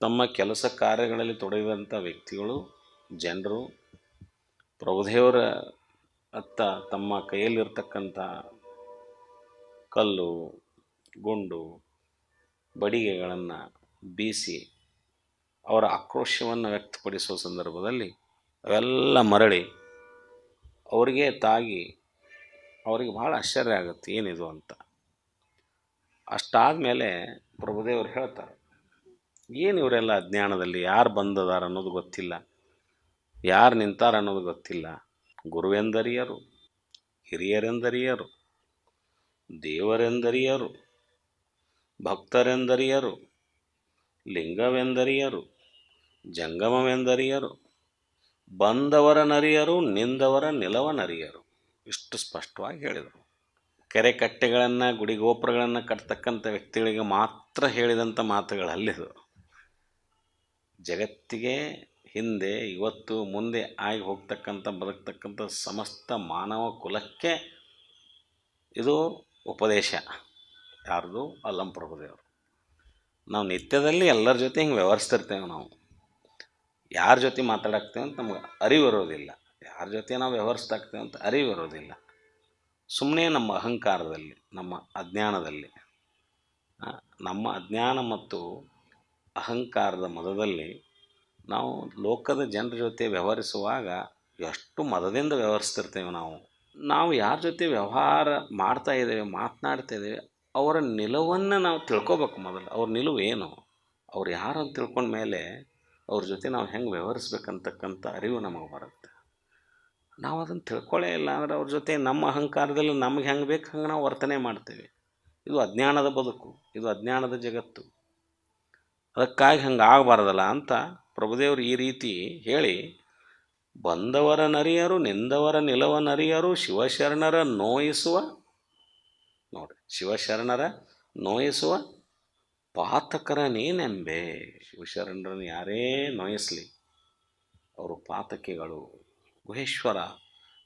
ತಮ್ಮ ಕೆಲಸ ಕಾರ್ಯಗಳಲ್ಲಿ ತೊಡಗಿದಂಥ ವ್ಯಕ್ತಿಗಳು, ಜನರು, ಪ್ರಭುದೇವರ ಅತ್ತ ತಮ್ಮ ಕೈಯಲ್ಲಿರ್ತಕ್ಕಂಥ ಕಲ್ಲು, ಗುಂಡು, ಬಡಿಗೆಗಳನ್ನು ಬೀಸಿ ಅವರ ಆಕ್ರೋಶವನ್ನು ವ್ಯಕ್ತಪಡಿಸುವ ಸಂದರ್ಭದಲ್ಲಿ ಅವೆಲ್ಲ ಮರಳಿ ಅವರಿಗೆ ತಾಗಿ ಅವರಿಗೆ ಭಾಳ ಆಶ್ಚರ್ಯ ಆಗುತ್ತೆ, ಏನಿದು ಅಂತ. ಅಷ್ಟಾದ ಮೇಲೆ ಪ್ರಭುದೇವರು ಹೇಳ್ತಾರೆ ಏನು ಇವರೆಲ್ಲ ಅಜ್ಞಾನದಲ್ಲಿ ಯಾರು ಬಂದದಾರ ಅನ್ನೋದು ಗೊತ್ತಿಲ್ಲ. ಯಾರು ನಿಂತಾರ ಅನ್ನೋದು ಗೊತ್ತಿಲ್ಲ. ಗುರುವೆಂದರಿಯರು, ಹಿರಿಯರೆಂದರಿಯರು, ದೇವರೆಂದರಿಯರು, ಭಕ್ತರೆಂದರಿಯರು, ಲಿಂಗವೆಂದರಿಯರು, ಜಂಗಮವೆಂದರಿಯರು, ಬಂದವರ ನರಿಯರು, ನಿಂದವರ ನಿಲವ ನರಿಯರು. ಇಷ್ಟು ಸ್ಪಷ್ಟವಾಗಿ ಹೇಳಿದರು. ಕೆರೆ ಕಟ್ಟೆಗಳನ್ನು, ಗುಡಿ ಗೋಪುರಗಳನ್ನು ಕಟ್ತಕ್ಕಂಥ ವ್ಯಕ್ತಿಗಳಿಗೆ ಮಾತ್ರ ಹೇಳಿದಂಥ ಮಾತುಗಳಲ್ಲಿದು. ಜಗತ್ತಿಗೆ ಹಿಂದೆ, ಇವತ್ತು ಮುಂದೆ ಆಗಿ ಹೋಗ್ತಕ್ಕಂಥ, ಬದುಕ್ತಕ್ಕಂಥ ಸಮಸ್ತ ಮಾನವ ಕುಲಕ್ಕೆ ಇದು ಉಪದೇಶ. ಯಾರ್ದು? ಅಲ್ಲಂ ಪ್ರಭುದೇವರು. ನಾವು ನಿತ್ಯದಲ್ಲಿ ಎಲ್ಲರ ಜೊತೆ ಹಿಂಗೆ ವ್ಯವಹರಿಸ್ತಿರ್ತೇವೆ ನಾವು. ಯಾರ ಜೊತೆ ಮಾತಾಡಾಕ್ತೇವೆ ಅಂತ ನಮ್ಗೆ ಅರಿವಿರೋದಿಲ್ಲ ಯಾರ ಜೊತೆ ನಾವು ವ್ಯವಹರಿಸ್ತಾಕ್ತೇವೆ ಅಂತ ಅರಿವಿರೋದಿಲ್ಲ ಸುಮ್ಮನೆ ನಮ್ಮ ಅಹಂಕಾರದಲ್ಲಿ, ನಮ್ಮ ಅಜ್ಞಾನದಲ್ಲಿ. ನಮ್ಮ ಅಜ್ಞಾನ ಮತ್ತು ಅಹಂಕಾರದ ಮದದಲ್ಲಿ ನಾವು ಲೋಕದ ಜನರ ಜೊತೆ ವ್ಯವಹರಿಸುವಾಗ ಎಷ್ಟು ಮದದಿಂದ ವ್ಯವಹರಿಸ್ತಿರ್ತೇವೆ ನಾವು. ನಾವು ಯಾರ ಜೊತೆ ವ್ಯವಹಾರ ಮಾಡ್ತಾ ಇದ್ದೇವೆ, ಮಾತನಾಡ್ತಾ ಇದ್ದೇವೆ, ಅವರ ನಿಲುವನ್ನು ನಾವು ತಿಳ್ಕೊಬೇಕು ಮೊದಲು. ಅವ್ರ ನಿಲುವು ಏನು? ಅವ್ರು ಯಾರು ಅಂತ ತಿಳ್ಕೊಂಡ ಮೇಲೆ ಅವ್ರ ಜೊತೆ ನಾವು ಹೆಂಗೆ ವ್ಯವಹರಿಸ್ಬೇಕಂತಕ್ಕಂಥ ಅರಿವು ನಮಗೆ ಬರುತ್ತೆ. ನಾವು ಅದನ್ನು ತಿಳ್ಕೊಳ್ಳೇ ಇಲ್ಲ ಅಂದ್ರೆ ಅವ್ರ ಜೊತೆ ನಮ್ಮ ಅಹಂಕಾರದಲ್ಲಿ ನಮಗೆ ಹೆಂಗೆ ಬೇಕು ಹಂಗೆ ನಾವು ವರ್ತನೆ ಮಾಡ್ತೇವೆ. ಇದು ಅಜ್ಞಾನದ ಬದುಕು, ಇದು ಅಜ್ಞಾನದ ಜಗತ್ತು. ಅದಕ್ಕಾಗಿ ಹಂಗೆ ಆಗಬಾರ್ದಲ್ಲ ಅಂತ ಪ್ರಭುದೇವರು ಈ ರೀತಿ ಹೇಳಿ, ಬಂದವರ ನರಿಯರು, ನಿಂದವರ ನಿಲವ ನರಿಯರು, ಶಿವಶರಣರ ನೋಯಿಸುವ ನೋಡಿ ಶಿವಶರಣರ ನೋಯಿಸುವ ಪಾತಕರ ನೀನೆಂಬೆ. ಶಿವಶರಣರನ್ನು ಯಾರೇ ನೋಯಿಸಲಿ, ಅವರು ಪಾತಕಿಗಳು. ಗುಹೇಶ್ವರ,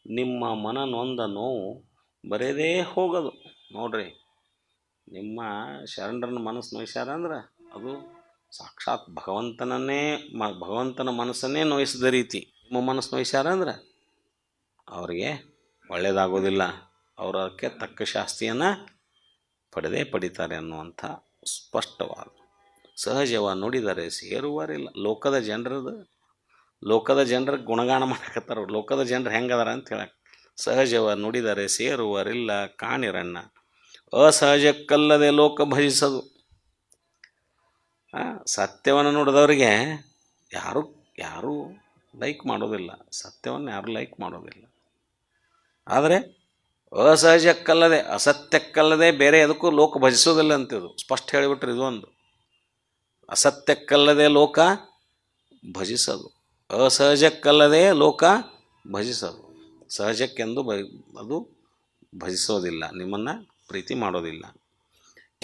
ನಿಮ್ಮ ಮನ ನೊಂದ ನೋವು ಬರೆದೇ ಹೋಗೋದು. ನೋಡ್ರಿ, ನಿಮ್ಮ ಶರಣರನ್ನ ಮನಸ್ಸು ನೋಯಿಸ್ಯಾರ ಅಂದ್ರೆ ಅದು ಸಾಕ್ಷಾತ್ ಭಗವಂತನನ್ನೇ ಮ, ಭಗವಂತನ ಮನಸ್ಸನ್ನೇ ನೋಯಿಸಿದ ರೀತಿ. ನಿಮ್ಮ ಮನಸ್ಸು ನೋಯಿಸ್ಯಾರ ಅಂದ್ರೆ? ಅವರಿಗೆ ಒಳ್ಳೆಯದಾಗೋದಿಲ್ಲ ಅವರಕ್ಕೆ ತಕ್ಕ ಶಾಸ್ತಿಯನ್ನು ಪಡೆದೇ ಪಡಿತಾರೆ ಅನ್ನುವಂಥ ಸ್ಪಷ್ಟವಾದ, ಸಹಜವ ನುಡಿದರೆ ಸೇರುವರಿಲ್ಲ. ಲೋಕದ ಜನರದು, ಲೋಕದ ಜನರ ಗುಣಗಾನ ಮಾಡಕತ್ತಾರ. ಲೋಕದ ಜನರು ಹೆಂಗದಾರ ಅಂತ ಹೇಳಕ್ಕೆ ಸಹಜವ ನುಡಿದರೆ ಸೇರುವರಿಲ್ಲ ಕಾಣಿರಣ್ಣ. ಅಸಹಜಕ್ಕಲ್ಲದೆ ಲೋಕ ಭಜಿಸದು. ಸತ್ಯವನ್ನು ನೋಡಿದವರಿಗೆ ಯಾರು, ಯಾರೂ ಲೈಕ್ ಮಾಡೋದಿಲ್ಲ. ಸತ್ಯವನ್ನು ಯಾರು ಲೈಕ್ ಮಾಡೋದಿಲ್ಲ. ಆದರೆ ಅಸಹಜಕ್ಕಲ್ಲದೆ, ಅಸತ್ಯಕ್ಕಲ್ಲದೆ ಬೇರೆ ಅದಕ್ಕೂ ಲೋಕ ಭಜಿಸೋದಿಲ್ಲ ಅಂತಿದು ಸ್ಪಷ್ಟ ಹೇಳಿಬಿಟ್ರೆ ಇದು ಒಂದು. ಅಸತ್ಯಕ್ಕಲ್ಲದೆ ಲೋಕ ಭಜಿಸೋದು. ಅಸಹಜಕ್ಕಲ್ಲದೆ ಲೋಕ ಭಜಿಸೋದು. ಸಹಜಕ್ಕೆಂದು ಬ ಅದು ಭಜಿಸೋದಿಲ್ಲ. ನಿಮ್ಮನ್ನು ಪ್ರೀತಿ ಮಾಡೋದಿಲ್ಲ.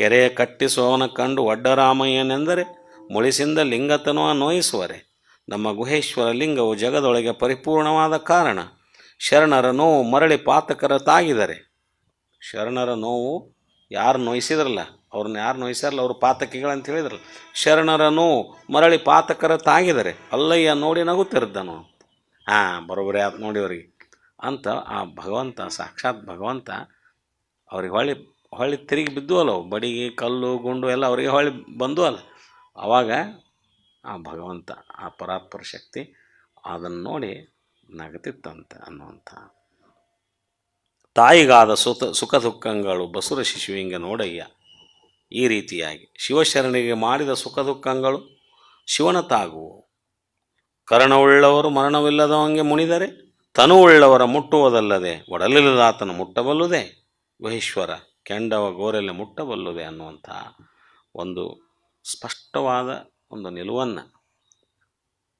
ಕೆರೆಯ ಕಟ್ಟಿಸುವವನ ಕಂಡು ಒಡ್ಡರಾಮಯ್ಯನೆಂದರೆ ಮುಳಿಸಿಂದ ಲಿಂಗತನು ನೋಯಿಸುವರೆ. ನಮ್ಮ ಗುಹೇಶ್ವರ ಲಿಂಗವು ಜಗದೊಳಗೆ ಪರಿಪೂರ್ಣವಾದ ಕಾರಣ ಶರಣರ ನೋವು ಮರಳಿ ಪಾತಕರ ತಾಗಿದರೆ. ಶರಣರ ನೋವು ಯಾರು ನೋಯಿಸಿದ್ರಲ್ಲ, ಅವ್ರನ್ನ ಯಾರು ನೋಯಿಸ್ಯಾರಲ್ಲ, ಅವರು ಪಾತಕಿಗಳಂತ ಹೇಳಿದ್ರಲ್ಲ, ಶರಣರ ನೋವು ಮರಳಿ ಪಾತಕರ ತಾಗಿದರೆ ಅಲ್ಲಯ್ಯ ನೋಡಿ ನಗುತ್ತಿರ್ದನು ಹಾಂ, ಬರೋಬ್ಬರಿ ಆತು ನೋಡಿ ಅವ್ರಿಗೆ. ಅಂತ ಆ ಭಗವಂತ, ಸಾಕ್ಷಾತ್ ಭಗವಂತ ಅವ್ರಿಗೆ ಹೊಳ್ಳಿ ಹೊಳ್ಳಿ ತಿರುಗಿ ಬಿದ್ದು ಅಲ್ಲ, ಬಡಿಗೆ ಕಲ್ಲು ಗುಂಡು ಎಲ್ಲ ಅವರಿಗೆ ಹೊಳ್ಳಿ ಬಂದು ಅಲ್ಲ. ಆವಾಗ ಆ ಭಗವಂತ, ಆ ಪರಾತ್ಪರ ಶಕ್ತಿ ಅದನ್ನು ನೋಡಿ ನಗತಿತ್ತಂತೆ ಅನ್ನುವಂಥ. ತಾಯಿಗಾದ ಸುತ, ಸುಖ ದುಃಖಗಳು ಬಸುರ ಶಿಶುವಿಂಗ ನೋಡಯ್ಯ. ಈ ರೀತಿಯಾಗಿ ಶಿವಶರಣಿಗೆ ಮಾಡಿದ ಸುಖ ದುಃಖಗಳು ಶಿವನ ತಾಗುವು. ಕರ್ಣವುಳ್ಳವರು ಮರಣವಿಲ್ಲದವಂಗೆ ಮುನಿದರೆ, ತನುವುಳ್ಳವರ ಮುಟ್ಟುವುದಲ್ಲದೆ ಒಡಲಿಲ್ಲದಾತನು ಮುಟ್ಟಬಲ್ಲುದೇ ಗುಹೇಶ್ವರ ಕೆಂಡವ ಗೋರೆಲ್ಲ ಮುಟ್ಟಬಲ್ಲುವೆ ಅನ್ನುವಂಥ ಒಂದು ಸ್ಪಷ್ಟವಾದ ಒಂದು ನಿಲುವನ್ನು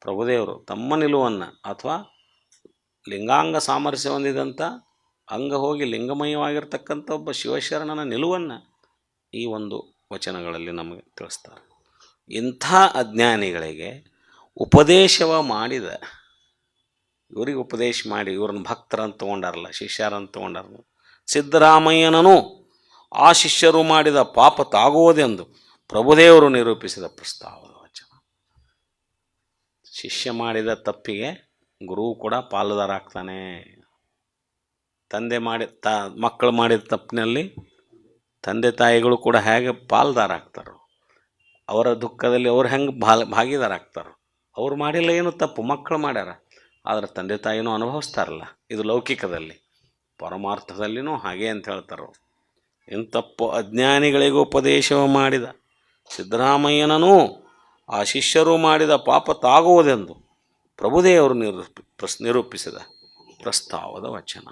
ಪ್ರಭುದೇವರು ತಮ್ಮ ನಿಲುವನ್ನು ಅಥವಾ ಲಿಂಗಾಂಗ ಸಾಮರಸ್ಯ ಹೊಂದಿದಂಥ ಅಂಗ ಹೋಗಿ ಲಿಂಗಮಯವಾಗಿರ್ತಕ್ಕಂಥ ಒಬ್ಬ ಶಿವಶರಣನ ನಿಲುವನ್ನು ಈ ಒಂದು ವಚನಗಳಲ್ಲಿ ನಮಗೆ ತಿಳಿಸ್ತಾರೆ. ಇಂಥ ಅಜ್ಞಾನಿಗಳಿಗೆ ಉಪದೇಶವ ಮಾಡಿದ, ಇವರಿಗೆ ಉಪದೇಶ ಮಾಡಿ, ಇವ್ರನ್ನ ಭಕ್ತರನ್ನು ತೊಗೊಂಡಾರಲ್ಲ, ಶಿಷ್ಯರನ್ನು ತೊಗೊಂಡಾರಲ್ಲ, ಸಿದ್ದರಾಮಯ್ಯನನು ಆ ಶಿಷ್ಯರು ಮಾಡಿದ ಪಾಪ ತಾಗುವುದೆಂದು ಪ್ರಭುದೇವರು ನಿರೂಪಿಸಿದ ಪ್ರಸ್ತಾವದ ವಚನ ಶಿಷ್ಯ ಮಾಡಿದ ತಪ್ಪಿಗೆ ಗುರು ಕೂಡ ಪಾಲುದಾರಾಗ್ತಾನೆ ತಂದೆ ಮಾಡಿ, ತ, ಮಕ್ಕಳು ಮಾಡಿದ ತಪ್ಪಿನಲ್ಲಿ ತಂದೆ ತಾಯಿಗಳು ಕೂಡ ಹೇಗೆ ಪಾಲುದಾರಾಗ್ತಾರೋ, ಅವರ ದುಃಖದಲ್ಲಿ ಅವ್ರು ಹೆಂಗೆ ಭಾಲ್, ಭಾಗಿದಾರಾಗ್ತಾರೋ, ಅವ್ರು ಮಾಡಿಲ್ಲ ಏನು ತಪ್ಪು, ಮಕ್ಕಳು ಮಾಡ್ಯಾರ, ಆದರೆ ತಂದೆ ತಾಯಿನೂ ಅನುಭವಿಸ್ತಾರಲ್ಲ, ಇದು ಲೌಕಿಕದಲ್ಲಿ, ಪರಮಾರ್ಥದಲ್ಲಿನೂ ಹಾಗೆ ಅಂತ ಹೇಳ್ತಾರೆ. ಇಂತಪ್ಪು ಅಜ್ಞಾನಿಗಳಿಗೂ ಉಪದೇಶವ ಮಾಡಿದ. ಸಿದ್ದರಾಮಯ್ಯನೂ ಆ ಶಿಷ್ಯರು ಮಾಡಿದ ಪಾಪ ತಾಗುವುದೆಂದು ಪ್ರಭುದೇವರು ನಿರೂಪಿ ನಿರೂಪಿಸಿದ ಪ್ರಸ್ತಾವದ ವಚನ.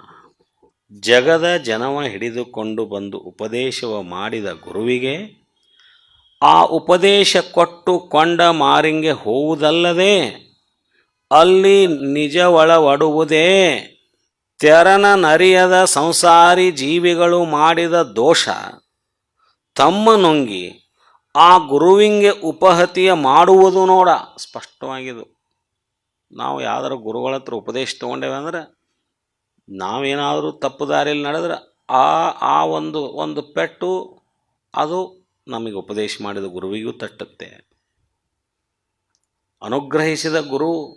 ಜಗದ ಜನವ ಹಿಡಿದುಕೊಂಡು ಬಂದು ಉಪದೇಶವ ಮಾಡಿದ ಗುರುವಿಗೆ ಆ ಉಪದೇಶ ಕೊಟ್ಟು ಕೊಂಡ ಮಾರಿಂಗೆ ಹೋವುದಲ್ಲದೆ ಅಲ್ಲಿ ನಿಜವಳವಡುವುದೇ ತೆರನ ನರಿಯದ ಸಂಸಾರಿ ಜೀವಿಗಳು ಮಾಡಿದ ದೋಷ ತಮ್ಮ ನುಂಗಿ ಆ ಗುರುವಿಂಗೆ ಉಪಹತಿಯ ಮಾಡುವುದು ನೋಡ. ಸ್ಪಷ್ಟವಾಗಿದು ನಾವು ಯಾವ್ದಾರು ಗುರುಗಳ ಹತ್ರ ಉಪದೇಶ ತೊಗೊಂಡೇವೆ ಅಂದ್ರೆ ನಾವೇನಾದರೂ ತಪ್ಪು ದಾರಿಯಲ್ಲಿ ನಡೆದ್ರೆ ಆ ಆ ಒಂದು ಒಂದು ಪೆಟ್ಟು ಅದು ನಮಗೆ ಉಪದೇಶ ಮಾಡಿದ ಗುರುವಿಗೂ ತಟ್ಟುತ್ತೆ. ಅನುಗ್ರಹಿಸಿದ ಗುರು,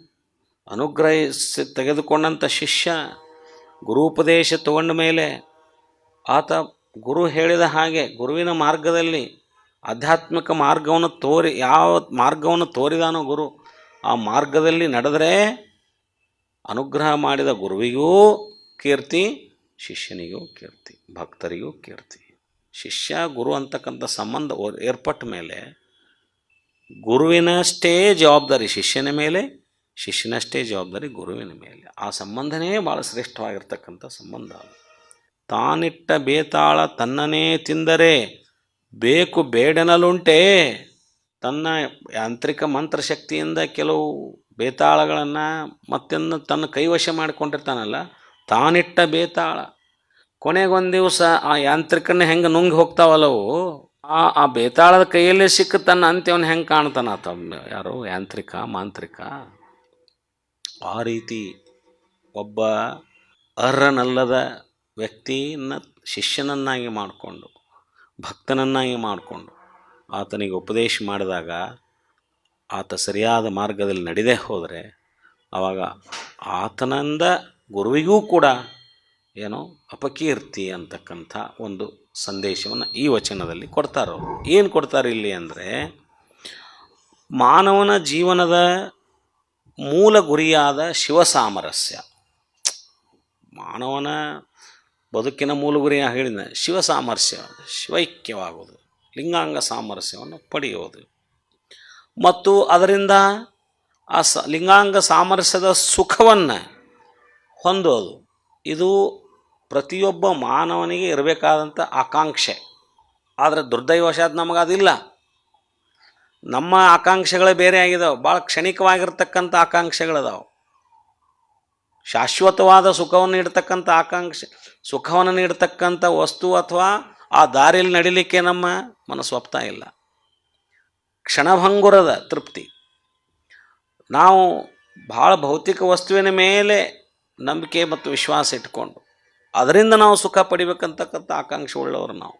ಅನುಗ್ರಹಿಸಿ ತೆಗೆದುಕೊಂಡಂಥ ಶಿಷ್ಯ ಗುರುಪದೇಶ ತಗೊಂಡ ಮೇಲೆ ಆತ ಗುರು ಹೇಳಿದ ಹಾಗೆ ಗುರುವಿನ ಮಾರ್ಗದಲ್ಲಿ ಆಧ್ಯಾತ್ಮಿಕ ಮಾರ್ಗವನ್ನು ತೋರಿ, ಯಾವ ಮಾರ್ಗವನ್ನು ತೋರಿದಾನೋ ಗುರು, ಆ ಮಾರ್ಗದಲ್ಲಿ ನಡೆದರೆ ಅನುಗ್ರಹ ಮಾಡಿದ ಗುರುವಿಗೂ ಕೀರ್ತಿ, ಶಿಷ್ಯನಿಗೂ ಕೀರ್ತಿ, ಭಕ್ತರಿಗೂ ಕೀರ್ತಿ. ಶಿಷ್ಯ, ಗುರು ಅಂತಕ್ಕಂಥ ಸಂಬಂಧ ಏರ್ಪಟ್ಟ ಮೇಲೆ ಗುರುವಿನಷ್ಟೇ ಜವಾಬ್ದಾರಿ ಶಿಷ್ಯನ ಮೇಲೆ ಶಿಷ್ಯನಷ್ಟೇ ಜವಾಬ್ದಾರಿ ಗುರುವಿನ ಮೇಲೆ. ಆ ಸಂಬಂಧನೇ ಭಾಳ ಶ್ರೇಷ್ಠವಾಗಿರ್ತಕ್ಕಂಥ ಸಂಬಂಧ ಅದು. ತಾನಿಟ್ಟ ಬೇತಾಳ ತನ್ನನೇ ತಿಂದರೆ ಬೇಕು ಬೇಡನಲುಂಟೆ. ತನ್ನ ಯಾಂತ್ರಿಕ ಮಂತ್ರಶಕ್ತಿಯಿಂದ ಕೆಲವು ಬೇತಾಳಗಳನ್ನು ಮತ್ತೊಂದು ತನ್ನ ಕೈವಶ ಮಾಡಿಕೊಂಡಿರ್ತಾನಲ್ಲ, ತಾನಿಟ್ಟ ಬೇತಾಳ. ಕೊನೆಗೊಂದು ದಿವಸ ಆ ಯಾಂತ್ರಿಕನ ಹೆಂಗೆ ನುಂಗಿ ಹೋಗ್ತಾವಲ್ಲವು, ಆ ಆ ಬೇತಾಳದ ಕೈಯಲ್ಲೇ ಸಿಕ್ಕ ತನ್ನ ಅಂತ್ಯವನ್ನು ಹೆಂಗೆ ಕಾಣ್ತಾನ ಆತ? ಯಾರು? ಯಾಂತ್ರಿಕ, ಮಾಂತ್ರಿಕ. ಆ ರೀತಿ ಒಬ್ಬ ಅರ್ಹನಲ್ಲದ ವ್ಯಕ್ತಿಯನ್ನ ಶಿಷ್ಯನನ್ನಾಗಿ ಮಾಡಿಕೊಂಡು, ಭಕ್ತನನ್ನಾಗಿ ಮಾಡಿಕೊಂಡು ಆತನಿಗೆ ಉಪದೇಶ ಮಾಡಿದಾಗ ಆತ ಸರಿಯಾದ ಮಾರ್ಗದಲ್ಲಿ ನಡೆದೇ ಹೋದರೆ ಆವಾಗ ಆತನಂದ ಗುರುವಿಗೂ ಕೂಡ ಏನೋ ಅಪಕೀರ್ತಿ ಅಂತಕ್ಕಂಥ ಒಂದು ಸಂದೇಶವನ್ನು ಈ ವಚನದಲ್ಲಿ ಕೊಡ್ತಾರೆ ಏನು ಕೊಡ್ತಾರೆ ಇಲ್ಲಿ ಅಂದರೆ ಮಾನವನ ಜೀವನದ ಮೂಲ ಗುರಿಯಾದ ಶಿವ ಸಾಮರಸ್ಯ ಮಾನವನ ಬದುಕಿನ ಮೂಲ ಗುರಿ ಹೇಳಿದ ಶಿವ ಸಾಮರಸ್ಯ ಶಿವೈಕ್ಯವಾಗುವುದು, ಲಿಂಗಾಂಗ ಸಾಮರಸ್ಯವನ್ನು ಪಡೆಯುವುದು. ಮತ್ತು ಅದರಿಂದ ಆ ಸ, ಲಿಂಗಾಂಗ ಸಾಮರಸ್ಯದ ಸುಖವನ್ನು ಹೊಂದೋದು. ಇದು ಪ್ರತಿಯೊಬ್ಬ ಮಾನವನಿಗೆ ಇರಬೇಕಾದಂಥ ಆಕಾಂಕ್ಷೆ. ಆದರೆ ದುರ್ದೈವಶಾತ್ ನಮಗೆ ಅದಿಲ್ಲ ನಮ್ಮ ಆಕಾಂಕ್ಷೆಗಳು ಬೇರೆ ಆಗಿದಾವೆ. ಭಾಳ ಕ್ಷಣಿಕವಾಗಿರ್ತಕ್ಕಂಥ ಆಕಾಂಕ್ಷೆಗಳಿದಾವೆ ಶಾಶ್ವತವಾದ ಸುಖವನ್ನು ನೀಡ್ತಕ್ಕಂಥ ಆಕಾಂಕ್ಷೆ, ಸುಖವನ್ನು ನೀಡ್ತಕ್ಕಂಥ ವಸ್ತು ಅಥವಾ ಆ ದಾರಿಯಲ್ಲಿ ನಡಿಲಿಕ್ಕೆ ನಮ್ಮ ಮನಸ್ಸು ಒಪ್ತಾ ಇಲ್ಲ. ಕ್ಷಣಭಂಗುರದ ತೃಪ್ತಿ. ನಾವು ಭಾಳ ಭೌತಿಕ ವಸ್ತುವಿನ ಮೇಲೆ ನಂಬಿಕೆ ಮತ್ತು ವಿಶ್ವಾಸ ಇಟ್ಕೊಂಡು, ಅದರಿಂದ ನಾವು ಸುಖ ಪಡಿಬೇಕಂತಕ್ಕಂಥ ಆಕಾಂಕ್ಷೆ ಉಳ್ಳವರು ನಾವು.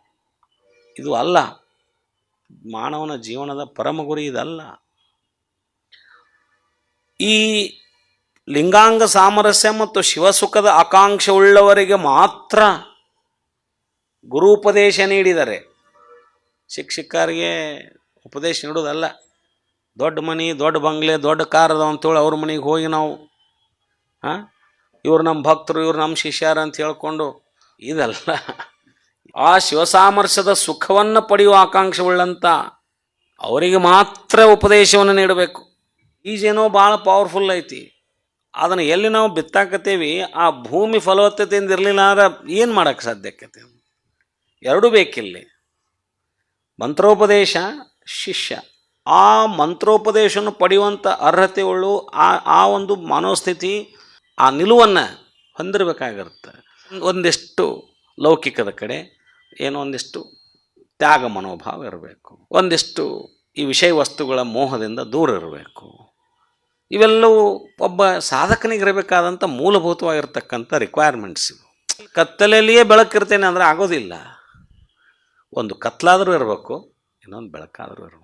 ಇದು ಅಲ್ಲ. ಮಾನವನ ಜೀವನದ ಪರಮ ಗುರಿ ಇದಲ್ಲ. ಈ ಲಿಂಗಾಂಗ ಸಾಮರಸ್ಯ ಮತ್ತು ಶಿವಸುಖದ ಆಕಾಂಕ್ಷೆ ಉಳ್ಳವರಿಗೆ ಮಾತ್ರ ಗುರುಪದೇಶ ನೀಡಿದರೆ ಶಿಕ್ಷಕರಿಗೆ ಉಪದೇಶ ನೀಡೋದಲ್ಲ ದೊಡ್ಡ ಮನೆ, ದೊಡ್ಡ ಬಂಗ್ಲೆ, ದೊಡ್ಡ ಕಾರದ ಅಂತೇಳಿ ಅವ್ರ ಮನೆಗೆ ಹೋಗಿ ನಾವು ಹಾಂ ಇವ್ರು ನಮ್ಮ ಭಕ್ತರು, ಇವ್ರು ನಮ್ಮ ಶಿಷ್ಯರು ಅಂತ ಹೇಳ್ಕೊಂಡು ಇದಲ್ಲ. ಆ ಶಿವಸಾಮರ್ಸ್ಯದ ಸುಖವನ್ನು ಪಡೆಯುವ ಆಕಾಂಕ್ಷೆ ಉಳ್ಳಂಥ ಅವರಿಗೆ ಮಾತ್ರ ಉಪದೇಶವನ್ನು ನೀಡಬೇಕು. ಈಜೇನೋ ಭಾಳ ಪವರ್ಫುಲ್ ಐತಿ. ಅದನ್ನು ಎಲ್ಲಿ ನಾವು ಬಿತ್ತಾಕತ್ತೇವಿ, ಆ ಭೂಮಿ ಫಲವತ್ತತೆಯಿಂದ ಇರಲಿಲ್ಲ ಅಂದ್ರೆ ಏನು ಮಾಡೋಕ್ಕೆ ಸಾಧ್ಯಕ್ಕೆ ಎರಡೂ ಬೇಕಿಲ್ಲಿ. ಮಂತ್ರೋಪದೇಶ, ಶಿಷ್ಯ. ಆ ಮಂತ್ರೋಪದೇಶವನ್ನು ಪಡೆಯುವಂಥ ಅರ್ಹತೆ ಉಳ್ಳು ಆ ಆ ಒಂದು ಮನೋಸ್ಥಿತಿ, ಆ ನಿಲುವನ್ನು ಹೊಂದಿರಬೇಕಾಗಿರುತ್ತೆ. ಒಂದಿಷ್ಟು ಲೌಕಿಕದ ಕಡೆ. ಏನೋ ಒಂದಿಷ್ಟು ತ್ಯಾಗ ಮನೋಭಾವ ಇರಬೇಕು. ಒಂದಿಷ್ಟು ಈ ವಿಷಯ ವಸ್ತುಗಳ ಮೋಹದಿಂದ ದೂರ ಇರಬೇಕು. ಇವೆಲ್ಲವೂ ಒಬ್ಬ ಸಾಧಕನಿಗಿರಬೇಕಾದಂಥ ಮೂಲಭೂತವಾಗಿರ್ತಕ್ಕಂಥ ರಿಕ್ವೈರ್ಮೆಂಟ್ಸ್ ಇವು. ಕತ್ತಲೆಯಲ್ಲಿಯೇ ಬೆಳಕಿರ್ತೇನೆ ಅಂದರೆ ಆಗೋದಿಲ್ಲ. ಒಂದು ಕತ್ಲಾದರೂ ಇರಬೇಕು, ಇನ್ನೊಂದು ಬೆಳಕಾದರೂ ಇರಬೇಕು.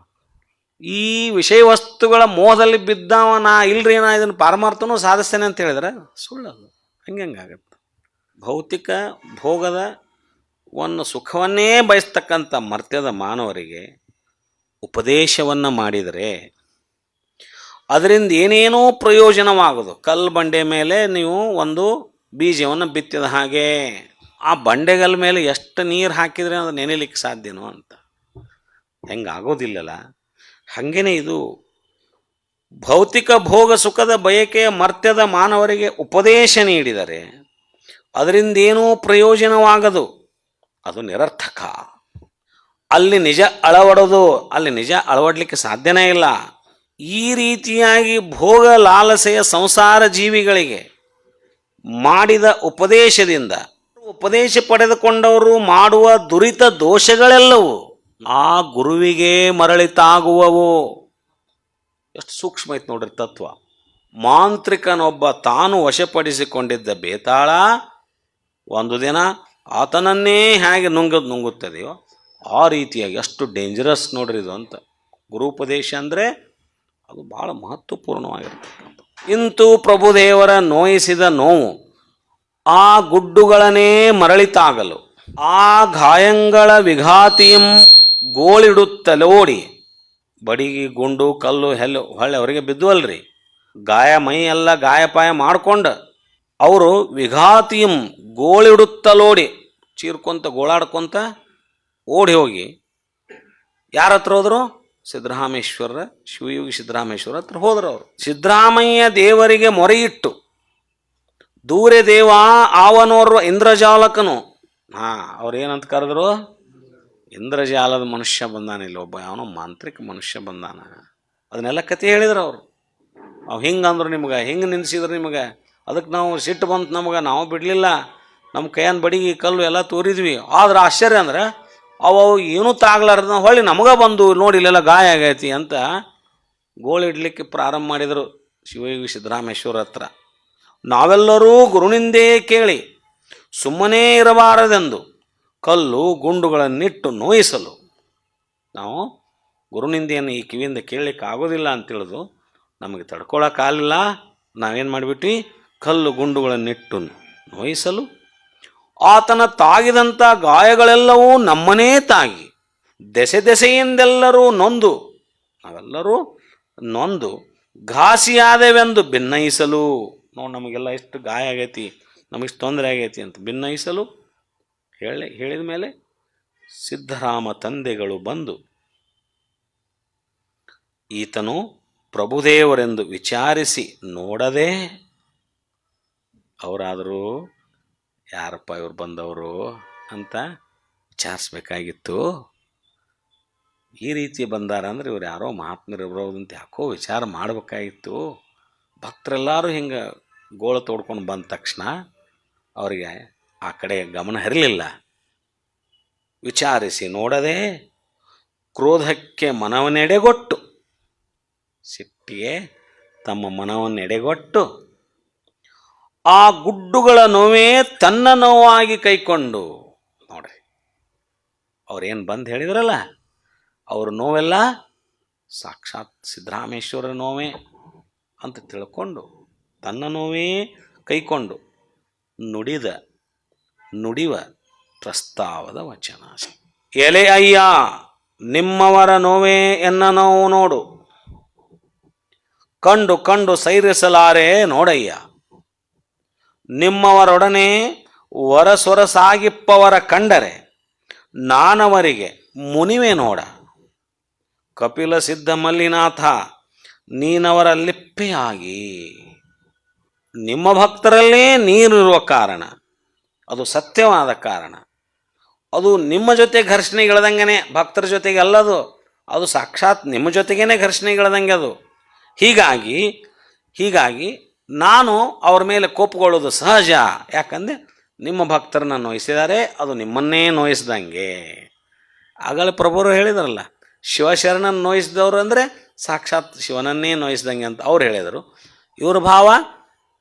ಈ ವಿಷಯ ವಸ್ತುಗಳ ಮೋಹದಲ್ಲಿ ಬಿದ್ದವ ನಾ ಇಲ್ರಿ ನಾ ಇದನ್ನು ಪಾರಮಾರ್ಥನೂ ಸಾಧಿಸ್ತೇನೆ ಅಂತ ಹೇಳಿದ್ರೆ ಸುಳ್ಳದು. ಹಂಗೆ ಹಂಗಾಗತ್ತೆ ಭೌತಿಕ ಭೋಗದ ಒಂದು ಸುಖವನ್ನೇ ಬಯಸ್ತಕ್ಕಂಥ ಮರ್ತ್ಯದ ಮಾನವರಿಗೆ ಉಪದೇಶವನ್ನು ಮಾಡಿದರೆ ಅದರಿಂದ ಏನೇನೋ ಪ್ರಯೋಜನವಾಗೋದು. ಕಲ್ಲು ಬಂಡೆ ಮೇಲೆ ನೀವು ಒಂದು ಬೀಜವನ್ನು ಬಿತ್ತಿದ ಹಾಗೆ ಆ ಬಂಡೆಗಲ್ ಮೇಲೆ ಎಷ್ಟು ನೀರು ಹಾಕಿದರೆ ಅದು ನೆನೆಲಿಕ್ಕೆ ಸಾಧ್ಯನೋ ಅಂತ. ಹೆಂಗೆ ಆಗೋದಿಲ್ಲಲ್ಲ ಹಾಗೇನೆ ಇದು ಭೌತಿಕ ಭೋಗ ಸುಖದ ಬಯಕೆಯ ಮರ್ತ್ಯದ ಮಾನವರಿಗೆ ಉಪದೇಶ ನೀಡಿದರೆ ಅದರಿಂದ ಏನೂ ಪ್ರಯೋಜನವಾಗದು. ಅದು ನಿರರ್ಥಕ. ಅಲ್ಲಿ ನಿಜ ಅಳವಡೋದು, ಅಲ್ಲಿ ನಿಜ ಅಳವಡಲಿಕ್ಕೆ ಸಾಧ್ಯನೇ ಇಲ್ಲ. ಈ ರೀತಿಯಾಗಿ ಭೋಗ ಲಾಲಸೆಯ ಸಂಸಾರ ಜೀವಿಗಳಿಗೆ ಮಾಡಿದ ಉಪದೇಶದಿಂದ, ಉಪದೇಶ ಪಡೆದುಕೊಂಡವರು ಮಾಡುವ ದುರಿತ ದೋಷಗಳೆಲ್ಲವೂ ಆ ಗುರುವಿಗೆ ಮರಳಿತಾಗುವವು. ಎಷ್ಟು ಸೂಕ್ಷ್ಮ ಐತೆ ನೋಡ್ರಿ ತತ್ವ. ಮಾಂತ್ರಿಕನೊಬ್ಬ ತಾನು ವಶಪಡಿಸಿಕೊಂಡಿದ್ದ ಬೇತಾಳ, ಒಂದು ದಿನ ಆತನನ್ನೇ ಹೇಗೆ ನುಂಗೋದು ನುಂಗುತ್ತದೆಯೋ ಆ ರೀತಿಯಾಗಿ ಎಷ್ಟು ಡೇಂಜರಸ್ ನೋಡ್ರಿ ಇದು ಅಂತ. ಗುರುಪದೇಶ ಅಂದರೆ ಅದು ಭಾಳ ಮಹತ್ವಪೂರ್ಣವಾಗಿರ್ತಕ್ಕಂಥ ಇಂತೂ ಪ್ರಭುದೇವರ ನೋಯಿಸಿದ ನೋವು ಆ ಗುಡ್ಡುಗಳನ್ನೇ ಮರಳಿತಾಗಲು, ಆ ಗಾಯಂಗಳ ವಿಘಾತಿಯಂ ಗೋಳಿಡುತ್ತಲೋಡಿ ಬಡಿಗಿ ಗುಂಡು ಕಲ್ಲು ಹೆಲ್ಲು ಹೊಳ್ಳೆ ಅವರಿಗೆ ಬಿದ್ದುವಲ್ರಿ. ಗಾಯ ಮೈ ಎಲ್ಲ ಗಾಯಪಾಯ ಮಾಡ್ಕೊಂಡು ಅವರು ವಿಘಾತಿಯಂ ಗೋಳಿಡುತ್ತಲೋಡಿ ಚೀರ್ಕೊಂತ, ಗೋಳಾಡ್ಕೊಂತ ಓಡಿ ಹೋಗಿ. ಯಾರ ಹತ್ರ ಹೋದರು? ಸಿದ್ದರಾಮೇಶ್ವರ ಶಿವಯೋಗಿ ಸಿದ್ದರಾಮೇಶ್ವರ ಹತ್ರ ಹೋದರು ಅವರು. ಸಿದ್ದರಾಮಯ್ಯ ದೇವರಿಗೆ ಮೊರೆಯಿಟ್ಟು, ದೂರೆ ದೇವ, ಆವನೋರ್ವ ಇಂದ್ರಜಾಲಕನು. ಹಾಂ, ಅವ್ರೇನಂತ ಕರೆದ್ರು? ಇಂದ್ರಜಾಲದ ಮನುಷ್ಯ ಬಂದಾನ ಇಲ್ಲಿ ಒಬ್ಬ, ಅವನು ಮಾಂತ್ರಿಕ ಮನುಷ್ಯ ಬಂದಾನ. ಅದನ್ನೆಲ್ಲ ಕತೆ ಹೇಳಿದ್ರು ಅವರು. ಅವು ಹಿಂಗೆ ಅಂದ್ರು ನಿಮ್ಗೆ, ಹಿಂಗೆ ನಿನ್ಸಿದ್ರು ನಿಮಗೆ. ಅದಕ್ಕೆ ನಾವು ಸಿಟ್ಟು ಬಂತು ನಮಗೆ, ನಾವು ಬಿಡಲಿಲ್ಲ. ನಮ್ಮ ಕೈಯನ್ನು ಬಡಿಗೆ ಕಲ್ಲು ಎಲ್ಲ ತೋರಿದ್ವಿ. ಆದ್ರೆ ಆಶ್ಚರ್ಯ ಅಂದ್ರೆ, ಅವು ಏನೂ ತಾಗ್ಲಾರ್ದ ಹೊಳ್ಳಿ ನಮಗೆ ಬಂದು ನೋಡಿ ಇಲ್ಲೆಲ್ಲ ಗಾಯ ಆಗೈತಿ ಅಂತ ಗೋಳಿಡ್ಲಿಕ್ಕೆ ಪ್ರಾರಂಭ ಮಾಡಿದರು ಶಿವಯೋಗಿ ಸಿದ್ದರಾಮೇಶ್ವರ ಹತ್ರ. ನಾವೆಲ್ಲರೂ ಗುರುನಿಂದೇ ಕೇಳಿ, ಸುಮ್ಮನೇ ಇರಬಾರದೆಂದು ಕಲ್ಲು ಗುಂಡುಗಳನ್ನಿಟ್ಟು ನೋಯಿಸಲು. ನಾವು ಗುರುನಿಂದೆಯನ್ನು ಈ ಕಿವಿಯಿಂದ ಕೇಳಲಿಕ್ಕೆ ಆಗೋದಿಲ್ಲ ಅಂತ ತಿಳಿದು ನಮಗೆ ತಡ್ಕೊಳಕ್ಕಾಗಲಿಲ್ಲ. ನಾವೇನು ಮಾಡಿಬಿಟ್ವಿ? ಕಲ್ಲು ಗುಂಡುಗಳನ್ನಿಟ್ಟು ನೋಯಿಸಲು? ಆತನ ತಾಗಿದಂಥ ಗಾಯಗಳೆಲ್ಲವೂ ನಮ್ಮನೇ ತಾಗಿ. ದೆಸೆ ದೆಸೆಯಿಂದೆಲ್ಲರೂ ನೊಂದು. ನಾವೆಲ್ಲರೂ ನೊಂದು. ಘಾಸಿಯಾದೆವೆಂದು ಭಿನ್ನಯಿಸಲು ನೋಡಿ ನಮಗೆಲ್ಲ ಇಷ್ಟು ಗಾಯ ಆಗೈತಿ, ನಮಗಿಷ್ಟು ತೊಂದರೆ ಆಗೈತಿ ಅಂತ ಭಿನ್ನಯಿಸಲು ಹೇಳಿ, ಹೇಳಿದ ಮೇಲೆ ಸಿದ್ಧರಾಮ ತಂದೆಗಳು ಬಂದು, ಈತನು ಪ್ರಭುದೇವರೆಂದು ವಿಚಾರಿಸಿ, ನೋಡದೆ ಅವರಾದರೂ ಯಾರಪ್ಪ ಇವ್ರು ಬಂದವರು ಅಂತ ವಿಚಾರಿಸ್ಬೇಕಾಗಿತ್ತು. ಈ ರೀತಿ ಬಂದಾರ ಅಂದ್ರೆ ಇವ್ರು ಯಾರೋ ಮಹಾತ್ಮರು ಅಂತ ಯಾಕೋ ವಿಚಾರ ಮಾಡಬೇಕಾಗಿತ್ತು. ಭಕ್ತರೆಲ್ಲರೂ ಹಿಂಗೆ ಗೋಳ ತೋಡ್ಕೊಂಡು ಬಂದ ತಕ್ಷಣ ಅವರಿಗೆ ಆ ಕಡೆ ಗಮನ ಹರಿಲಿಲ್ಲ. ವಿಚಾರಿಸಿ ನೋಡದೆ ಕ್ರೋಧಕ್ಕೆ ಮನವನ್ನೆಡೆಗೊಟ್ಟು, ಸಿಟ್ಟಿಗೆ ತಮ್ಮ ಮನವನ್ನೆಡೆಗೊಟ್ಟು ಆ ಗುಡ್ಡುಗಳ ನೋವೇ ತನ್ನ ನೋವಾಗಿ ಕೈಕೊಂಡು. ನೋಡ್ರಿ, ಅವ್ರೇನು ಬಂದು ಹೇಳಿದ್ರಲ್ಲ, ಅವ್ರ ನೋವೆಲ್ಲ ಸಾಕ್ಷಾತ್ ಸಿದ್ದರಾಮೇಶ್ವರ ನೋವೇ ಅಂತ ತಿಳ್ಕೊಂಡು, ತನ್ನ ನೋವೇ ಕೈಕೊಂಡು ನುಡಿದ, ನುಡಿವ ಪ್ರಸ್ತಾವದ ವಚನ ಎಲೆ ಅಯ್ಯ, ನಿಮ್ಮವರ ನೋವೇ ಎನ್ನ ನೋವು ನೋಡು. ಕಂಡು ಕಂಡು ಸೈರಿಸಲಾರೆ ನೋಡಯ್ಯ. ನಿಮ್ಮವರೊಡನೆ ವರಸೊರಸಾಗಿಪ್ಪವರ ಕಂಡರೆ ನಾನವರಿಗೆ ಮುನಿವೆ ನೋಡ. ಕಪಿಲ ಸಿದ್ಧ ಮಲ್ಲಿನಾಥ, ನೀನವರ ಲಿಪ್ಪೆಯಾಗಿ. ನಿಮ್ಮ ಭಕ್ತರಲ್ಲೇ ನೀರಿರುವ ಕಾರಣ. ಅದು ಸತ್ಯವಾದ ಕಾರಣ. ಅದು ನಿಮ್ಮ ಜೊತೆ ಘರ್ಷಣೆಗಿಳದಂಗೆ ಭಕ್ತರ ಜೊತೆಗೆ ಅಲ್ಲದು. ಅದು ಸಾಕ್ಷಾತ್ ನಿಮ್ಮ ಜೊತೆಗೇನೆ ಘರ್ಷಣೆಗಿಳದಂಗೆ ಅದು. ಹೀಗಾಗಿ ಹೀಗಾಗಿ ನಾನು ಅವ್ರ ಮೇಲೆ ಕೋಪಗೊಳ್ಳೋದು ಸಹಜ. ಯಾಕಂದರೆ ನಿಮ್ಮ ಭಕ್ತರನ್ನ ನೋಯಿಸಿದ್ದಾರೆ ಅದು ನಿಮ್ಮನ್ನೇ ನೋಯಿಸ್ದಂಗೆ. ಆಗಲೇ ಪ್ರಭುರು ಹೇಳಿದ್ರಲ್ಲ, ಶಿವಶರಣನ ನೋಯಿಸಿದವರು ಅಂದರೆ ಸಾಕ್ಷಾತ್ ಶಿವನನ್ನೇ ನೋಯಿಸ್ದಂಗೆ ಅಂತ ಅವ್ರು ಹೇಳಿದರು. ಇವ್ರ ಭಾವ,